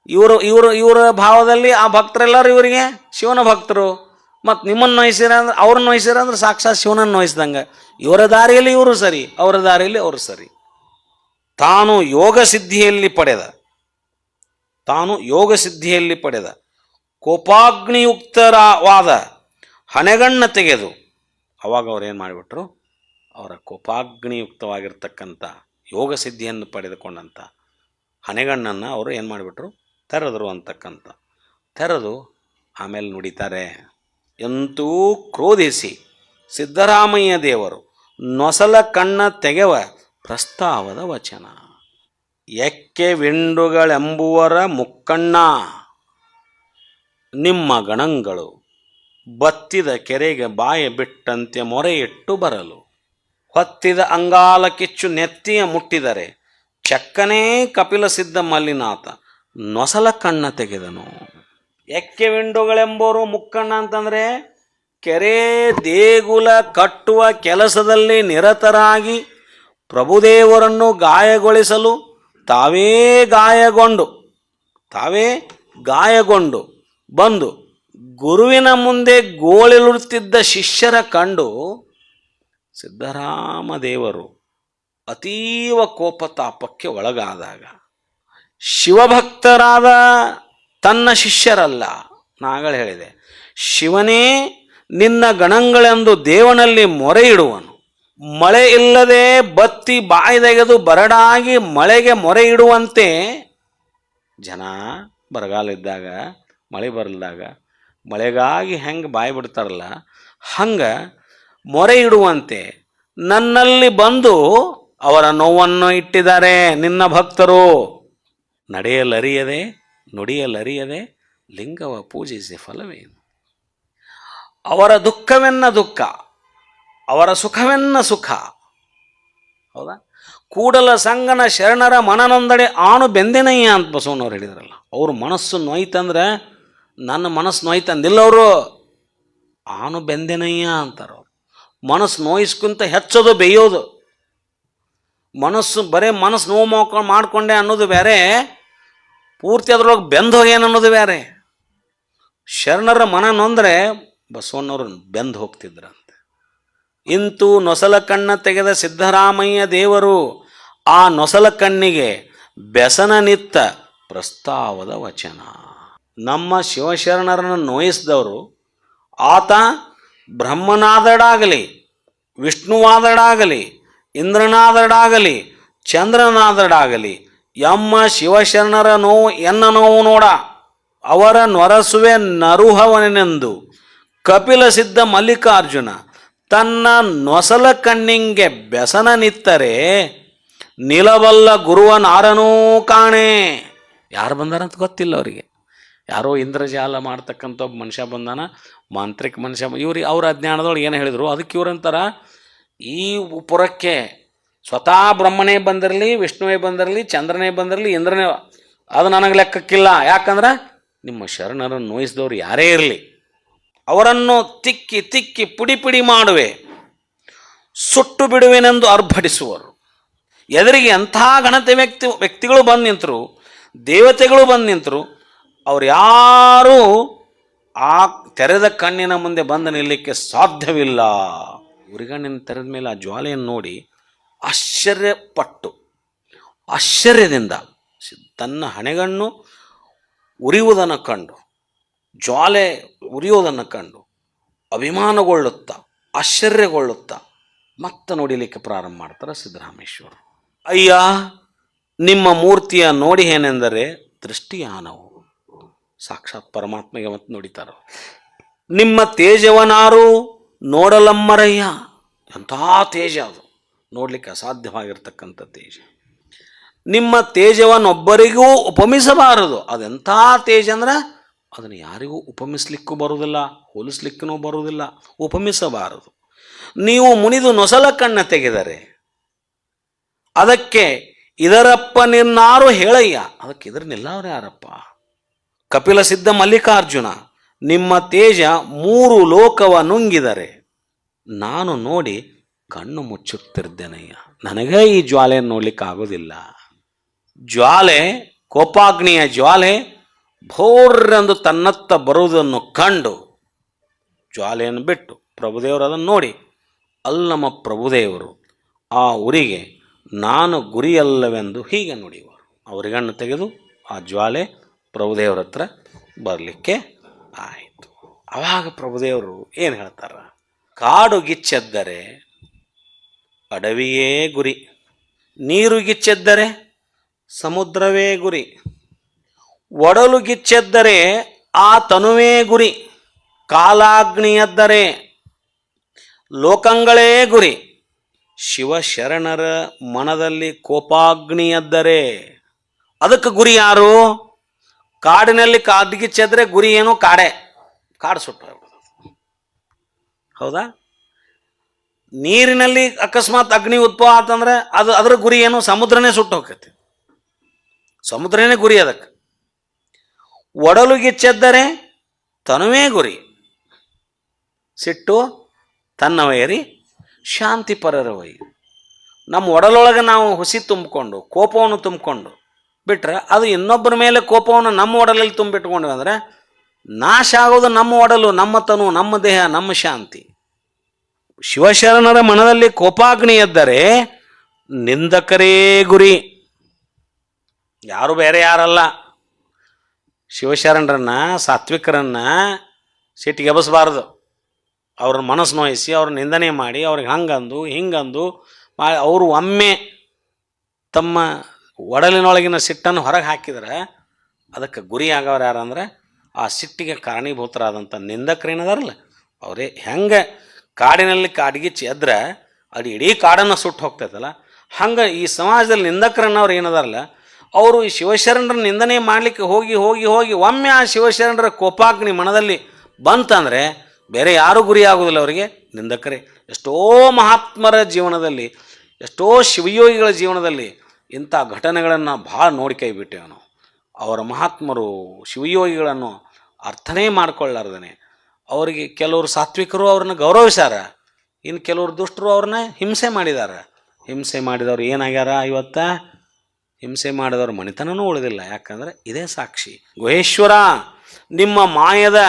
ಇವರು ಇವರು, ಇವರ ಭಾವದಲ್ಲಿ ಆ ಭಕ್ತರೆಲ್ಲರೂ ಇವರಿಗೆ ಶಿವನ ಭಕ್ತರು. ಮತ್ತು ನಿಮ್ಮನ್ನು ನೋಯಿಸಿರ ಅಂದ್ರೆ ಅವ್ರನ್ನ ನೋಯಿಸಿರ ಅಂದ್ರೆ ಸಾಕ್ಷಾತ್ ಶಿವನನ್ನು ನೋಯಿಸ್ದಂಗೆ. ಇವರ ದಾರಿಯಲ್ಲಿ ಇವರು ಸರಿ, ಅವರ ದಾರಿಯಲ್ಲಿ ಅವರು ಸರಿ. ತಾನು ಯೋಗ ಸಿದ್ಧಿಯಲ್ಲಿ ಪಡೆದ. ತಾನು ಯೋಗ ಸಿದ್ಧಿಯಲ್ಲಿ ಪಡೆದ. ಕೋಪಾಗ್ನಿಯುಕ್ತರವಾದ ಹಣೆಗಣ್ಣ ತೆಗೆದು. ಅವಾಗ ಅವರು ಏನು ಮಾಡಿಬಿಟ್ರು? ಅವರ ಕೋಪಾಗ್ನಿಯುಕ್ತವಾಗಿರ್ತಕ್ಕಂಥ ಯೋಗ ಸಿದ್ಧಿಯನ್ನು ಪಡೆದುಕೊಂಡಂಥ ಹಣೆಗಣ್ಣನ್ನು ಅವರು ಏನು ಮಾಡಿಬಿಟ್ರು? ತೆರೆದರು ಅಂತಕ್ಕಂಥ. ತೆರೆದು ಆಮೇಲೆ ನುಡಿತಾರೆ, ಎಂತೂ ಕ್ರೋಧಿಸಿ ಸಿದ್ದರಾಮಯ್ಯ ದೇವರು ನೊಸಲ ಕಣ್ಣ ತೆಗೆವ ಪ್ರಸ್ತಾವದ ವಚನ. ಎಕ್ಕೆ ವಿಂಡುಗಳೆಂಬುವರ ಮುಕ್ಕಣ್ಣ. ನಿಮ್ಮ ಗಣಂಗಳು ಬತ್ತಿದ ಕೆರೆಗೆ ಬಾಯ ಬಿಟ್ಟಂತೆ ಮೊರೆಯಿಟ್ಟು ಬರಲು. ಹೊತ್ತಿದ ಅಂಗಾಲ ಕಿಚ್ಚು ನೆತ್ತಿಯ ಮುಟ್ಟಿದರೆ ಚಕ್ಕನೇ ಕಪಿಲ ಸಿದ್ಧ ಮಲ್ಲಿನಾಥ ನೊಸಲ ಕಣ್ಣ ತೆಗೆದನು. ಎಕ್ಕೆ ವಿಂಡುಗಳೆಂಬವರು ಮುಕ್ಕಣ್ಣ ಅಂತಂದರೆ ಕೆರೆ ದೇಗುಲ ಕಟ್ಟುವ ಕೆಲಸದಲ್ಲಿ ನಿರತರಾಗಿ ಪ್ರಭುದೇವರನ್ನು ಗಾಯಗೊಳಿಸಲು ತಾವೇ ಗಾಯಗೊಂಡು ತಾವೇ ಗಾಯಗೊಂಡು ಬಂದು ಗುರುವಿನ ಮುಂದೆ ಗೋಳಿಲುತ್ತಿದ್ದ ಶಿಷ್ಯರ ಕಂಡು ಸಿದ್ದರಾಮ ದೇವರು ಅತೀವ ಕೋಪತಾಪಕ್ಕೆ ಒಳಗಾದಾಗ, ಶಿವಭಕ್ತರಾದ ತನ್ನ ಶಿಷ್ಯರಲ್ಲ, ನಾಗಳು ಹೇಳಿದೆ, ಶಿವನೇ ನಿನ್ನ ಗಣಗಳೆಂದು ದೇವನಲ್ಲಿ ಮೊರೆ ಇಡುವನು ಮಳೆ ಇಲ್ಲದೆ ಬತ್ತಿ ಬಾಯ್ದೆಗೆದು ಬರಡಾಗಿ ಮಳೆಗೆ ಮೊರೆ ಇಡುವಂತೆ ಜನ ಬರಗಾಲ ಇದ್ದಾಗ, ಮಳೆ ಬರಲ್ದಾಗ, ಮಳೆಗಾಗಿ ಹೆಂಗೆ ಬಾಯಿ ಬಿಡ್ತಾರಲ್ಲ, ಹಂಗೆ ಮೊರೆ ಇಡುವಂತೆ ನನ್ನಲ್ಲಿ ಬಂದು ಅವರ ನೋವನ್ನು ಇಟ್ಟಿದ್ದಾರೆ ನಿನ್ನ ಭಕ್ತರು. ನಡೆಯಲರಿಯದೆ, ನುಡಿಯಲರಿಯದೆ ಲಿಂಗವ ಪೂಜಿಸಿ ಫಲವೇನು? ಅವರ ದುಃಖವೆನ್ನ ದುಃಖ. ಅವರ ಸುಖವೆನ್ನ ಸುಖ. ಹೌದಾ? ಕೂಡಲ ಸಂಗನ ಶರಣರ ಮನನೊಂದಡೆ ಆಣು ಬೆಂದಿನಯ್ಯ ಅಂತ ಬಸವಣ್ಣವ್ರು ಹೇಳಿದ್ರಲ್ಲ. ಅವ್ರ ಮನಸ್ಸು ನೋಯ್ತಂದ್ರೆ ನನ್ನ ಮನಸ್ಸು ನೋಯ್ತಂದಿಲ್ಲ ಅವರು. ಆನು ಬೆಂದೆನಯ್ಯ ಅಂತಾರೆ ಅವರು. ಮನಸ್ಸು ನೋಯಿಸ್ಕೊಂತ ಹೆಚ್ಚೋದು ಬೇಯೋದು. ಮನಸ್ಸು ಬರೇ ಮನಸ್ಸು ನೋವು ಮಾಡ್ಕೊಂಡು ಮಾಡಿಕೊಂಡೆ ಅನ್ನೋದು ಬೇರೆ ಪೂರ್ತಿ ಅದ್ರೊಳಗೆ ಬೆಂದು ಅನ್ನೋದು ಬೇರೆ ಶರಣರ ಮನ ನೊಂದರೆ ಬಸವಣ್ಣವ್ರು ಬೆಂದು ಹೋಗ್ತಿದ್ರಂತೆ ಇಂತು ನೊಸಲ ಕಣ್ಣ ತೆಗೆದ ಸಿದ್ದರಾಮಯ್ಯ ದೇವರು ಆ ನೊಸಲ ಕಣ್ಣಿಗೆ ಬೆಸನ ನಿತ್ತ ಪ್ರಸ್ತಾವದ ವಚನ. ನಮ್ಮ ಶಿವಶರಣರನ್ನು ನೋಯಿಸಿದವರು ಆತ ಬ್ರಹ್ಮನಾದಡಾಗಲಿ ವಿಷ್ಣುವಾದಡಾಗಲಿ ಇಂದ್ರನಾದಡಾಗಲಿ ಚಂದ್ರನಾದಡಾಗಲಿ ಎಮ್ಮ ಶಿವಶರಣರ ನೋವು ಎನ್ನ ನೋವು ನೋಡ, ಅವರ ನೊರಸುವೆ ನರುಹವನೆಂದು ಕಪಿಲ ಸಿದ್ಧ ಮಲ್ಲಿಕಾರ್ಜುನ ತನ್ನ ನೊಸಲ ಕಣ್ಣಿಂಗೆ ಬೆಸನ ನಿತ್ತರೆ, ನಿಲವಲ್ಲ ಗುರುವ ನಾರನೂ ಕಾಣೆ. ಯಾರು ಬಂದಾರಂತ ಗೊತ್ತಿಲ್ಲ ಅವರಿಗೆ. ಯಾರೋ ಇಂದ್ರಜಾಲ ಮಾಡ್ತಕ್ಕಂಥ ಒಬ್ಬ ಮನುಷ್ಯ ಬಂದಾನ, ಮಾಂತ್ರಿಕ ಮನುಷ್ಯ ಇವ್ರಿ ಅವ್ರ ಅಜ್ಞಾನದೊಳಗೆ ಏನು ಹೇಳಿದರು? ಅದಕ್ಕೆ ಇವ್ರಂತಾರ ಈ ಪುರಕ್ಕೆ ಸ್ವತಃ ಬ್ರಹ್ಮನೇ ಬಂದಿರಲಿ, ವಿಷ್ಣುವೇ ಬಂದಿರಲಿ, ಚಂದ್ರನೇ ಬಂದಿರಲಿ, ಇಂದ್ರನೇ, ಅದು ನನಗೆ ಲೆಕ್ಕಕ್ಕಿಲ್ಲ. ಯಾಕಂದ್ರೆ ನಿಮ್ಮ ಶರಣರನ್ನು ನೋಯಿಸಿದವರು ಯಾರೇ ಇರಲಿ. ಅವರನ್ನು ತಿಕ್ಕಿ ತಿಕ್ಕಿ ಪುಡಿ ಪುಡಿ ಮಾಡುವೆ. ಸುಟ್ಟು ಬಿಡುವೆನೆಂದು ಅರ್ಭಟಿಸುವರು. ಎದುರಿಗೆ ಎಂಥ ಗಣತೆ ವ್ಯಕ್ತಿ ವ್ಯಕ್ತಿಗಳು ಬಂದು ನಿಂತರು, ದೇವತೆಗಳು ಬಂದು ನಿಂತರು, ಅವ್ರು ಯಾರೂ ಆ ತೆರೆದ ಕಣ್ಣಿನ ಮುಂದೆ ಬಂದು ನಿಲ್ಲಕ್ಕೆ ಸಾಧ್ಯವಿಲ್ಲ. ಉರಿಗಣ್ಣಿನ ತೆರೆದ ಮೇಲೆ ಆ ಜ್ವಾಲೆಯನ್ನು ನೋಡಿ ಆಶ್ಚರ್ಯಪಟ್ಟು, ಆಶ್ಚರ್ಯದಿಂದ ತನ್ನ ಹಣೆಗಣ್ಣು ಉರಿಯುವುದನ್ನು ಕಂಡು ಜ್ವಾಲೆ ಉರಿಯೋದನ್ನು ಕಂಡು ಅಭಿಮಾನಗೊಳ್ಳುತ್ತಾ, ಆಶ್ಚರ್ಯಗೊಳ್ಳುತ್ತಾ ಮತ್ತೆ ನೋಡಿಲಿಕ್ಕೆ ಪ್ರಾರಂಭ ಮಾಡ್ತಾರೆ ಸಿದ್ದರಾಮೇಶ್ವರ. ಅಯ್ಯ, ನಿಮ್ಮ ಮೂರ್ತಿಯ ನೋಡಿ ಏನೆಂದರೆ ದೃಷ್ಟಿಯಾನವು. ಸಾಕ್ಷಾತ್ ಪರಮಾತ್ಮಗೆ ಮತ್ತು ನೋಡಿತಾರ. ನಿಮ್ಮ ತೇಜವನಾರು ನೋಡಲಮ್ಮರಯ್ಯ. ಎಂಥ ತೇಜ ಅದು. ನೋಡಲಿಕ್ಕೆ ಅಸಾಧ್ಯವಾಗಿರ್ತಕ್ಕಂಥ ತೇಜ. ನಿಮ್ಮ ತೇಜವನ್ನೊಬ್ಬರಿಗೂ ಉಪಮಿಸಬಾರದು. ಅದೆಂಥ ತೇಜ ಅಂದ್ರೆ ಅದನ್ನು ಯಾರಿಗೂ ಉಪಮಿಸ್ಲಿಕ್ಕೂ ಬರುವುದಿಲ್ಲ, ಹೋಲಿಸ್ಲಿಕ್ಕೂ ಬರುವುದಿಲ್ಲ, ಉಪಮಿಸಬಾರದು. ನೀವು ಮುನಿದು ನೊಸಲ ಕಣ್ಣ ತೆಗೆದರೆ, ಅದಕ್ಕೆ ಇದರಪ್ಪ ನಿನ್ನಾರು ಹೇಳಯ್ಯ. ಅದಕ್ಕೆ ಇದರ ನಿಲ್ಲವ್ರು ಯಾರಪ್ಪ? ಕಪಿಲ ಸಿದ್ಧ ಮಲ್ಲಿಕಾರ್ಜುನ, ನಿಮ್ಮ ತೇಜ ಮೂರು ಲೋಕವ ನುಂಗಿದರೆ, ನಾನು ನೋಡಿ ಕಣ್ಣು ಮುಚ್ಚುತ್ತಿರ್ದೇನಯ್ಯ ನನಗೆ ಈ ಜ್ವಾಲೆಯನ್ನು ನೋಡ್ಲಿಕ್ಕೆ ಆಗೋದಿಲ್ಲ ಜ್ವಾಲೆ, ಕೋಪಾಗ್ನಿಯ ಜ್ವಾಲೆ ಭೋರ್ರೆಂದು ತನ್ನತ್ತ ಬರುವುದನ್ನು ಕಂಡು ಜ್ವಾಲೆಯನ್ನು ಬಿಟ್ಟು ಪ್ರಭುದೇವರು ಅದನ್ನು ನೋಡಿ ಅಲ್ಲಿ ನಮ್ಮ ಪ್ರಭುದೇವರು, ಆ ಊರಿಗೆ ನಾನು ಗುರಿಯಲ್ಲವೆಂದು ಹೀಗೆ ನುಡಿಯುವರು. ಅವರಿಗಣ್ಣು ತೆಗೆದು ಆ ಜ್ವಾಲೆ ಪ್ರಭುದೇವರ ಹತ್ರ ಬರಲಿಕ್ಕೆ ಆಯಿತು. ಆವಾಗ ಪ್ರಭುದೇವರು ಏನು ಹೇಳ್ತಾರ? ಕಾಡು ಗಿಚ್ಚೆದ್ದರೆ ಅಡವಿಯೇ ಗುರಿ, ನೀರು ಗಿಚ್ಚೆದ್ದರೆ ಸಮುದ್ರವೇ ಗುರಿ ಒಡಲು ಗಿಚ್ಚೆದ್ದರೆ ಆ ತನುವೇ ಗುರಿ, ಕಾಲಾಗ್ನಿಯದ್ದರೆ ಲೋಕಂಗಳೇ ಗುರಿ. ಶಿವಶರಣರ ಮನದಲ್ಲಿ ಕೋಪಾಗ್ನಿಯದ್ದರೆ ಅದಕ್ಕೆ ಗುರಿ ಯಾರು? ಕಾಡಿನಲ್ಲಿ ಕಾಡ್ಗಿಚ್ಚೆದ್ರೆ ಗುರಿ ಏನು ಕಾಡೆ, ಕಾಡು ಸುಟ್ಟು ಹೌದಾ? ನೀರಿನಲ್ಲಿ ಅಕಸ್ಮಾತ್ ಅಗ್ನಿ ಉದ್ಭವ ಆತಂದ್ರೆ ಅದು, ಅದರ ಗುರಿ ಏನು? ಸಮುದ್ರನೇ ಸುಟ್ಟು ಹೋಗ್ತೈತಿ. ಸಮುದ್ರನೇ ಗುರಿ ಅದಕ್ಕೆ. ಒಡಲು ಗಿಚ್ಚೆದ್ದರೆ ತನುವೇ ಗುರಿ. ಸಿಟ್ಟು ತನ್ನವಯರಿ ಶಾಂತಿ ವೈ ನಮ್ಮ ಒಡಲೊಳಗೆ ನಾವು ಹುಸಿ ತುಂಬಿಕೊಂಡು, ಕೋಪವನ್ನು ತುಂಬಿಕೊಂಡು ಬಿಟ್ರೆ ಅದು ಇನ್ನೊಬ್ಬರ ಮೇಲೆ ಕೋಪವನ್ನು ನಮ್ಮ ಒಡಲಲ್ಲಿ ತುಂಬಿಟ್ಕೊಂಡ್ವಿ ಅಂದರೆ ನಾಶ ಆಗೋದು ನಮ್ಮ ಒಡಲು, ನಮ್ಮ ತನು, ನಮ್ಮ ದೇಹ, ನಮ್ಮ ಶಾಂತಿ. ಶಿವಶರಣರ ಮನದಲ್ಲಿ ಕೋಪಾಗ್ನಿ ಎದ್ದರೆ ನಿಂದಕರೇ ಗುರಿ. ಯಾರು ಬೇರೆ ಯಾರಲ್ಲ. ಶಿವಶರಣರನ್ನ ಸಾತ್ವಿಕರನ್ನ ಸಿಟ್ಟಿಗೆ ಎಬಸಬಾರ್ದು ಅವ್ರನ್ನ ಮನಸ್ಸು ನೋಯಿಸಿ ಅವ್ರ ನಿಂದನೆ ಮಾಡಿ, ಅವ್ರಿಗೆ ಹಂಗಂದು, ಹಿಂಗಂದು ಮಾ, ಅವರು ಒಮ್ಮೆ ತಮ್ಮ ಒಡಲಿನೊಳಗಿನ ಸಿಟ್ಟನ್ನು ಹೊರಗೆ ಹಾಕಿದ್ರೆ ಅದಕ್ಕೆ ಗುರಿ ಆಗವ್ರು ಯಾರಂದ್ರೆ ಆ ಸಿಟ್ಟಿಗೆ ಕಾರಣೀಭೂತರಾದಂಥ ನಿಂದಕರೇನದಾರಲ್ಲ. ಅವರೇ ಹೆಂಗೆ ಕಾಡಿನಲ್ಲಿ ಕಾಡ್ಗಿಚ್ಚಿ ಎದ್ರೆ ಅದು ಇಡೀ ಕಾಡನ್ನು ಸುಟ್ಟು ಹೋಗ್ತೈತಲ್ಲ. ಹಂಗೆ ಈ ಸಮಾಜದಲ್ಲಿ ನಿಂದಕರನ್ನವ್ರು ಏನದಾರಲ್ಲ ಅವರು ಈ ಶಿವಶರಣರ ನಿಂದನೆ ಮಾಡಲಿಕ್ಕೆ ಹೋಗಿ ಹೋಗಿ ಹೋಗಿ, ಒಮ್ಮೆ ಆ ಶಿವಶರಣರ ಕೋಪಾಗ್ನಿ ಮನದಲ್ಲಿ ಬಂತಂದರೆ ಬೇರೆ ಯಾರೂ ಗುರಿ ಆಗೋದಿಲ್ಲ ಅವರಿಗೆ. ನಿಂದಕರೇ, ಎಷ್ಟೋ ಮಹಾತ್ಮರ ಜೀವನದಲ್ಲಿ, ಎಷ್ಟೋ ಶಿವಯೋಗಿಗಳ ಜೀವನದಲ್ಲಿ ಇಂಥ ಘಟನೆಗಳನ್ನು ಭಾಳ ನೋಡಿ ಕೈ ಬಿಟ್ಟೇವೆ ನಾವು. ಅವರ ಮಹಾತ್ಮರು ಶಿವಯೋಗಿಗಳನ್ನು ಅರ್ಥನೇ ಮಾಡ್ಕೊಳ್ಳಾರ್ದನೆ. ಅವರಿಗೆ ಕೆಲವರು ಸಾತ್ವಿಕರು ಅವ್ರನ್ನ ಗೌರವಿಸ್ಯಾರ ಇನ್ನು ಕೆಲವರು ದುಷ್ಟರು ಅವ್ರನ್ನ ಹಿಂಸೆ ಮಾಡಿದ್ದಾರೆ ಹಿಂಸೆ ಮಾಡಿದವ್ರು ಏನಾಗ್ಯಾರ ಇವತ್ತ? ಹಿಂಸೆ ಮಾಡಿದವರು ಮಣಿತನೂ ಉಳಿದಿಲ್ಲ. ಯಾಕಂದ್ರೆ ಇದೇ ಸಾಕ್ಷಿ. ಗುಹೇಶ್ವರ, ನಿಮ್ಮ ಮಾಯದ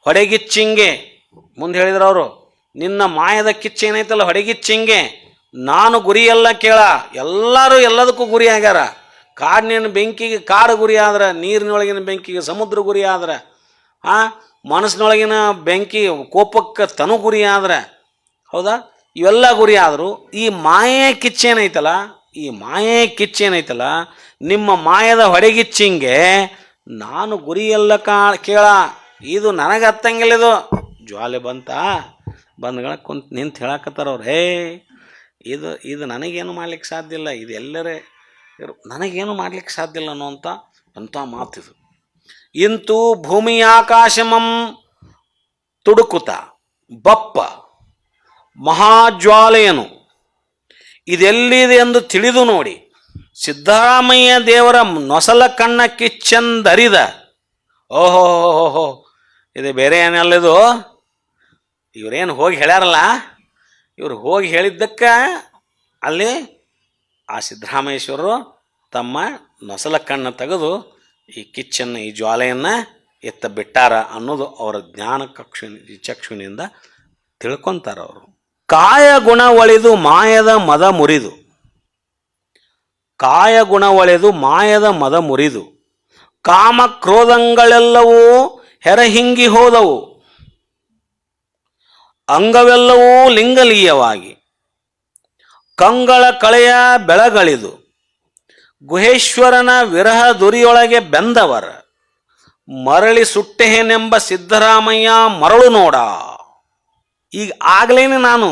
ಹೊಡೆಗಿಚ್ಚಿಂಗೆ, ಮುಂದೆ ಹೇಳಿದ್ರು ಅವರು, ನಿನ್ನ ಮಾಯದ ಕಿಚ್ಚು ಏನೈತಲ್ಲ ಹೊಡೆಗಿಚ್ಚಿಂಗೆ, ನಾನು ಗುರಿಯೆಲ್ಲ ಕೇಳ. ಎಲ್ಲರೂ ಎಲ್ಲದಕ್ಕೂ ಗುರಿ ಆಗ್ಯಾರ. ಕಾಡಿನ ಬೆಂಕಿಗೆ ಕಾಡು ಗುರಿ ಆದ್ರೆ, ನೀರಿನೊಳಗಿನ ಬೆಂಕಿಗೆ ಸಮುದ್ರ ಗುರಿ ಆದ್ರೆ, ಆ, ಮನಸ್ಸಿನೊಳಗಿನ ಬೆಂಕಿ ಕೋಪಕ್ಕೆ ತನು ಗುರಿ ಆದ್ರೆ, ಹೌದಾ? ಇವೆಲ್ಲ ಗುರಿ ಆದರೂ ಈ ಮಾಯೆ ಕಿಚ್ಚೇನೈತಲ್ಲ ಈ ಮಾಯೆ ಕಿಚ್ಚೇನೈತಲ್ಲ ನಿಮ್ಮ ಮಾಯದ ಹೊಡೆಗಿಚ್ಚಿಂಗೆ ನಾನು ಗುರಿಯೆಲ್ಲ ಕಾ, ಕೇಳ, ಇದು ನನಗೆ ಹತ್ತಂಗಿಲ್ಲ ಇದು. ಜ್ವಾಲೆ ಬಂತ, ಬಂದ್ಗಳ ಕುಂತ್ ನಿಂತು ಹೇಳಕತ್ತಾರ ಹೇ, ಇದು ಇದು ನನಗೇನು ಮಾಡ್ಲಿಕ್ಕೆ ಸಾಧ್ಯ ಇಲ್ಲ, ಇದು ಎಲ್ಲರೇ ನನಗೇನು ಮಾಡ್ಲಿಕ್ಕೆ ಸಾಧ್ಯ ಇಲ್ಲ ಅನ್ನೋಂಥ ಅಂಥ ಮಾತಿದು ಭೂಮಿ ಆಕಾಶಮಂ ತುಡುಕುತ, ಬಪ್ಪ ಮಹಾಜ್ವಾಲೆಯನು ಇದೆಲ್ಲಿದೆ ಎಂದು ತಿಳಿದು ನೋಡಿ. ಸಿದ್ದರಾಮಯ್ಯ ದೇವರ ನೊಸಲ ಕಣ್ಣ ಕಿಚ್ಚಂದರಿದ ಓಹೋ ಇದು ಬೇರೆ ಏನಲ್ಲದು ಇವರೇನು ಹೋಗಿ ಹೇಳ್ಯಾರಲ್ಲ? ಇವರು ಹೋಗಿ ಹೇಳಿದ್ದಕ್ಕೆ ಅಲ್ಲಿ ಆ ಸಿದ್ದರಾಮೇಶ್ವರರು ತಮ್ಮ ನೊಸಲ ಕಣ್ಣು ತೆಗೆದು ಈ ಕಿಚ್ಚನ್ನು, ಈ ಜ್ವಾಲೆಯನ್ನು ಎತ್ತ ಬಿಟ್ಟಾರ ಅನ್ನೋದು ಅವರ ಜ್ಞಾನ ಕಕ್ಷು ಚಕ್ಷುನಿಂದ ತಿಳ್ಕೊಂತಾರ ಅವರು. ಕಾಯ ಗುಣ ಒಳೆದು ಮಾಯದ ಮದ ಮುರಿದು. ಕಾಯ ಗುಣ ಒಳೆದು ಮಾಯದ ಮದ ಮುರಿದು. ಕಾಮ ಕ್ರೋಧಗಳೆಲ್ಲವೂ ಹೆರಹಿಂಗಿ ಹೋದವು. ಅಂಗವೆಲ್ಲವೂ ಲಿಂಗಲೀಯವಾಗಿ. ಕಂಗಳ ಕಳೆಯ ಬೆಳಗಳಿದು ಗುಹೇಶ್ವರನ ವಿರಹ ದುರಿಯೊಳಗೆ ಬೆಂದವರ. ಮರಳಿ ಸುಟ್ಟೆಹೇನೆಂಬ ಸಿದ್ದರಾಮಯ್ಯ ಮರಳು ನೋಡ. ಈಗ ಆಗ್ಲೇನೆ ನಾನು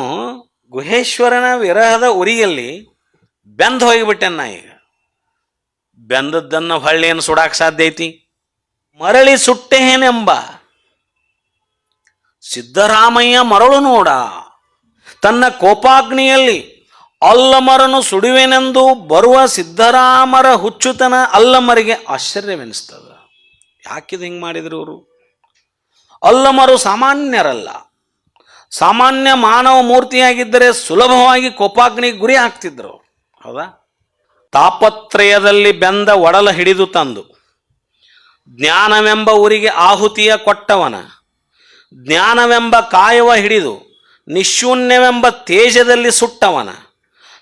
ಗುಹೇಶ್ವರನ ವಿರಹದ ಉರಿಯಲ್ಲಿ ಬೆಂದು ಹೋಗಿಬಿಟ್ಟೆ ನಾ ಈಗ. ಬೆಂದದ್ದನ್ನು ಹೊಳ್ಳಿಯನ್ನು ಸುಡಾಕ್ ಸಾಧ್ಯ ಐತಿ. ಮರಳಿ ಸುಟ್ಟೆಹೇನೆಂಬ ಸಿದ್ದರಾಮಯ್ಯ ಮರಳು ನೋಡ. ತನ್ನ ಕೋಪಾಗ್ನಿಯಲ್ಲಿ ಅಲ್ಲಮರನು ಸುಡುವೆನೆಂದು ಬರುವ ಸಿದ್ದರಾಮರ ಹುಚ್ಚುತನ ಅಲ್ಲಮರಿಗೆ ಆಶ್ಚರ್ಯವೆನಿಸ್ತದ. ಯಾಕಿದು ಹಿಂಗೆ ಮಾಡಿದ್ರು ಇವರು? ಅಲ್ಲಮರು ಸಾಮಾನ್ಯರಲ್ಲ. ಸಾಮಾನ್ಯ ಮಾನವ ಮೂರ್ತಿಯಾಗಿದ್ದರೆ ಸುಲಭವಾಗಿ ಕೋಪಾಗ್ನಿಗೆ ಗುರಿ ಹಾಕ್ತಿದ್ರು. ಹೌದಾ? ತಾಪತ್ರಯದಲ್ಲಿ ಬೆಂದ ಒಡಲ ಹಿಡಿದು ತಂದು. ಜ್ಞಾನವೆಂಬ ಊರಿಗೆ ಆಹುತಿಯ ಕೊಟ್ಟವನ. ಜ್ಞಾನವೆಂಬ ಕಾಯವ ಹಿಡಿದು. ನಿಶೂನ್ಯವೆಂಬ ತೇಜದಲ್ಲಿ ಸುಟ್ಟವನ.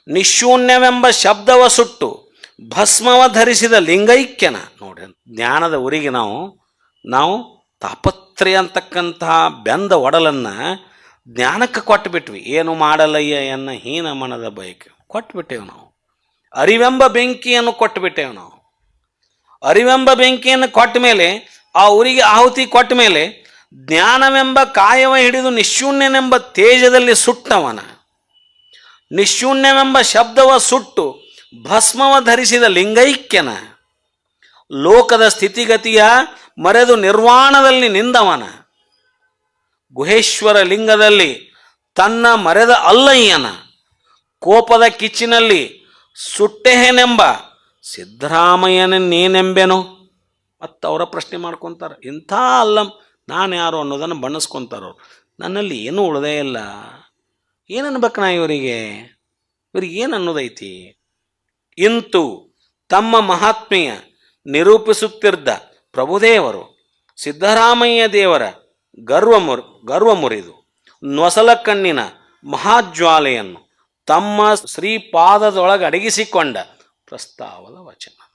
ನಿಶೂನ್ಯವೆಂಬ ಶಬ್ದವ ಸುಟ್ಟು ಭಸ್ಮವ ಧರಿಸಿದ ಲಿಂಗೈಕ್ಯನ. ನೋಡಿ, ಜ್ಞಾನದ ಊರಿಗೆ ನಾವು ನಾವು ತಾಪತ್ರಯ ಅಂತಕ್ಕಂತಹ ಬೆಂದ ಒಡಲನ್ನು ಜ್ಞಾನಕ್ಕೆ ಕೊಟ್ಟುಬಿಟ್ವಿ ಏನು ಮಾಡಲಯ್ಯ ಎನ್ನ ಹೀನ ಮನದ ಬಯಕೆ. ಕೊಟ್ಬಿಟ್ಟೇವು ನಾವು. ಅರಿವೆಂಬ ಬೆಂಕಿಯನ್ನು ಕೊಟ್ಟುಬಿಟ್ಟೇವು ನಾವು. ಅರಿವೆಂಬ ಬೆಂಕಿಯನ್ನು ಕೊಟ್ಟ ಮೇಲೆ, ಆ ಊರಿಗೆ ಆಹುತಿ ಕೊಟ್ಟ ಮೇಲೆ, ಜ್ಞಾನವೆಂಬ ಕಾಯವ ಹಿಡಿದು ನಿಶೂನ್ಯನೆಂಬ ತೇಜದಲ್ಲಿ ಸುಟ್ಟವನ. ನಿಶೂನ್ಯವೆಂಬ ಶಬ್ದವ ಸುಟ್ಟು ಭಸ್ಮವ ಧರಿಸಿದ ಲಿಂಗೈಕ್ಯನ. ಲೋಕದ ಸ್ಥಿತಿಗತಿಯ ಮರೆದು ನಿರ್ವಾಣದಲ್ಲಿ ನಿಂದವನ. ಗುಹೇಶ್ವರ ಲಿಂಗದಲ್ಲಿ ತನ್ನ ಮರೆದ ಅಲ್ಲಯ್ಯನ ಕೋಪದ ಕಿಚ್ಚಿನಲ್ಲಿ ಸುಟ್ಟೆಹೆನೆಂಬ ಸಿದ್ದರಾಮಯ್ಯನೇನೆಂಬೆನು ಮತ್ತು ಅವರ ಪ್ರಶ್ನೆ ಮಾಡ್ಕೊತಾರೆ. ಇಂಥ ಅಲ್ಲಂ ನಾನು ಯಾರು ಅನ್ನೋದನ್ನು ಬಣ್ಣಿಸ್ಕೊತಾರವ್ರು ನನ್ನಲ್ಲಿ ಏನೂ ಉಳ್ದೇ ಇಲ್ಲ. ಏನು ಅನ್ಬೇಕು ನಾ ಇವರಿಗೆ? ಇವ್ರಿಗೆ ಏನು ಅನ್ನೋದೈತಿ? ಇಂತು ತಮ್ಮ ಮಹಾತ್ಮೆಯ ನಿರೂಪಿಸುತ್ತಿದ್ದ ಪ್ರಭುದೇವರು, ಸಿದ್ದರಾಮಯ್ಯ ದೇವರ ಗರ್ವ ಮುರ್ ಗರ್ವ ಮುರಿದು. ನೊಸಲ ಕಣ್ಣಿನ ಮಹಾಜ್ವಾಲೆಯನ್ನು ತಮ್ಮ ಶ್ರೀಪಾದದೊಳಗೆ ಅಡಗಿಸಿಕೊಂಡ ಪ್ರಸ್ತಾವದ ವಚನ.